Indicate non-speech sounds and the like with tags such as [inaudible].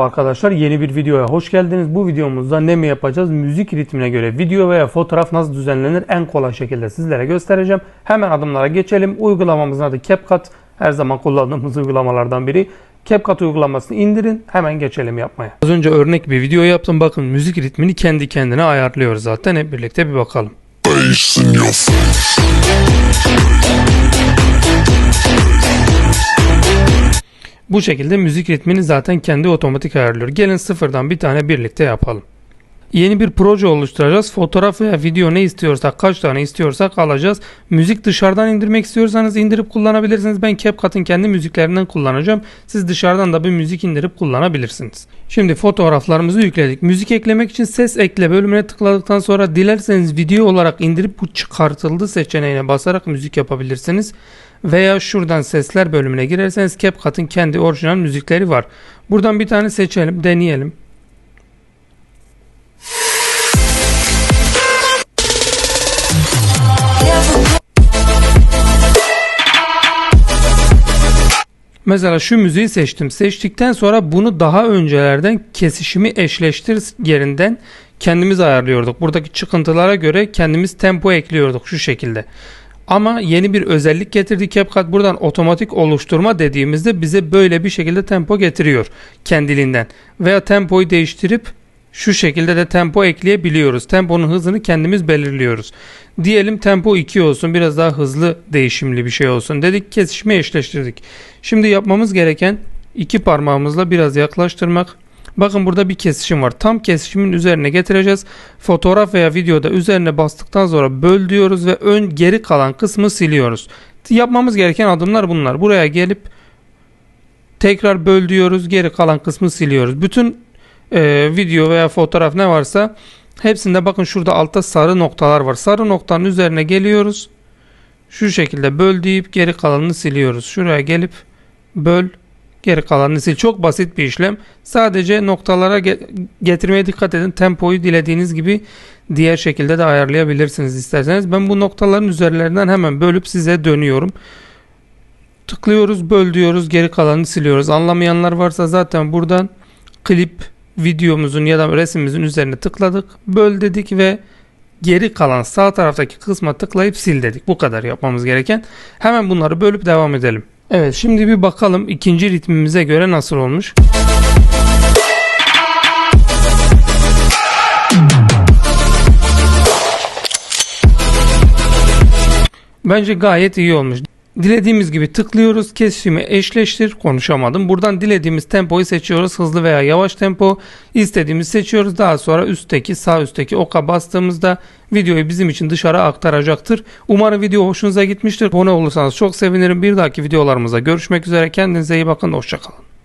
Arkadaşlar yeni bir videoya hoş geldiniz. Bu videomuzda ne mi yapacağız? Müzik ritmine göre video veya fotoğraf nasıl düzenlenir en kolay şekilde sizlere göstereceğim. Hemen adımlara geçelim. Uygulamamızın adı CapCut. Her zaman kullandığımız [laughs] uygulamalardan biri. CapCut uygulamasını indirin. Hemen geçelim yapmaya. Az önce örnek bir video yaptım. Bakın müzik ritmini kendi kendine ayarlıyor zaten. Hep birlikte bir bakalım. bass in your face. Bu şekilde müzik ritmini zaten kendi otomatik ayarlıyor. Gelin sıfırdan bir tane birlikte yapalım. Yeni bir proje oluşturacağız. Fotoğraf veya video ne istiyorsak, kaç tane istiyorsak alacağız. Müzik dışarıdan indirmek istiyorsanız indirip kullanabilirsiniz. Ben CapCut'ın kendi müziklerinden kullanacağım. Siz dışarıdan da bir müzik indirip kullanabilirsiniz. Şimdi fotoğraflarımızı yükledik. Müzik eklemek için ses ekle bölümüne tıkladıktan sonra dilerseniz video olarak indirip bu çıkartıldı seçeneğine basarak müzik yapabilirsiniz. Veya şuradan sesler bölümüne girerseniz CapCut'ın kendi orijinal müzikleri var. Buradan bir tane seçelim, deneyelim. Mesela şu müziği seçtim. Seçtikten sonra bunu daha öncelerden kesişimi eşleştir yerinden kendimiz ayarlıyorduk. Buradaki çıkıntılara göre kendimiz tempo ekliyorduk şu şekilde. Ama yeni bir özellik getirdi CapCut. Buradan otomatik oluşturma dediğimizde bize böyle bir şekilde tempo getiriyor kendiliğinden. Veya tempoyu değiştirip şu şekilde de tempo ekleyebiliyoruz. Temponun hızını kendimiz belirliyoruz. Diyelim tempo 2 olsun biraz daha hızlı değişimli bir şey olsun dedik kesişme eşleştirdik. Şimdi yapmamız gereken iki parmağımızla biraz yaklaştırmak. Bakın burada bir kesişim var. Tam kesişimin üzerine getireceğiz. Fotoğraf veya videoda üzerine bastıktan sonra böl diyoruz ve ön geri kalan kısmı siliyoruz. Yapmamız gereken adımlar bunlar. Buraya gelip tekrar böl diyoruz. Geri kalan kısmı siliyoruz. Bütün e, video veya fotoğraf ne varsa hepsinde bakın şurada altta sarı noktalar var. Sarı noktanın üzerine geliyoruz. Şu şekilde böl deyip geri kalanını siliyoruz. Şuraya gelip böl geri kalanını sil. Çok basit bir işlem. Sadece noktalara ge- getirmeye dikkat edin. Tempoyu dilediğiniz gibi diğer şekilde de ayarlayabilirsiniz isterseniz. Ben bu noktaların üzerlerinden hemen bölüp size dönüyorum. Tıklıyoruz, böl diyoruz, geri kalanını siliyoruz. Anlamayanlar varsa zaten buradan klip videomuzun ya da resimimizin üzerine tıkladık. Böl dedik ve geri kalan sağ taraftaki kısma tıklayıp sil dedik. Bu kadar yapmamız gereken. Hemen bunları bölüp devam edelim. Evet şimdi bir bakalım ikinci ritmimize göre nasıl olmuş. Bence gayet iyi olmuş. Dilediğimiz gibi tıklıyoruz. Kesişimi eşleştir. Konuşamadım. Buradan dilediğimiz tempoyu seçiyoruz. Hızlı veya yavaş tempo. İstediğimiz seçiyoruz. Daha sonra üstteki sağ üstteki oka bastığımızda videoyu bizim için dışarı aktaracaktır. Umarım video hoşunuza gitmiştir. Abone olursanız çok sevinirim. Bir dahaki videolarımıza görüşmek üzere. Kendinize iyi bakın. Hoşçakalın.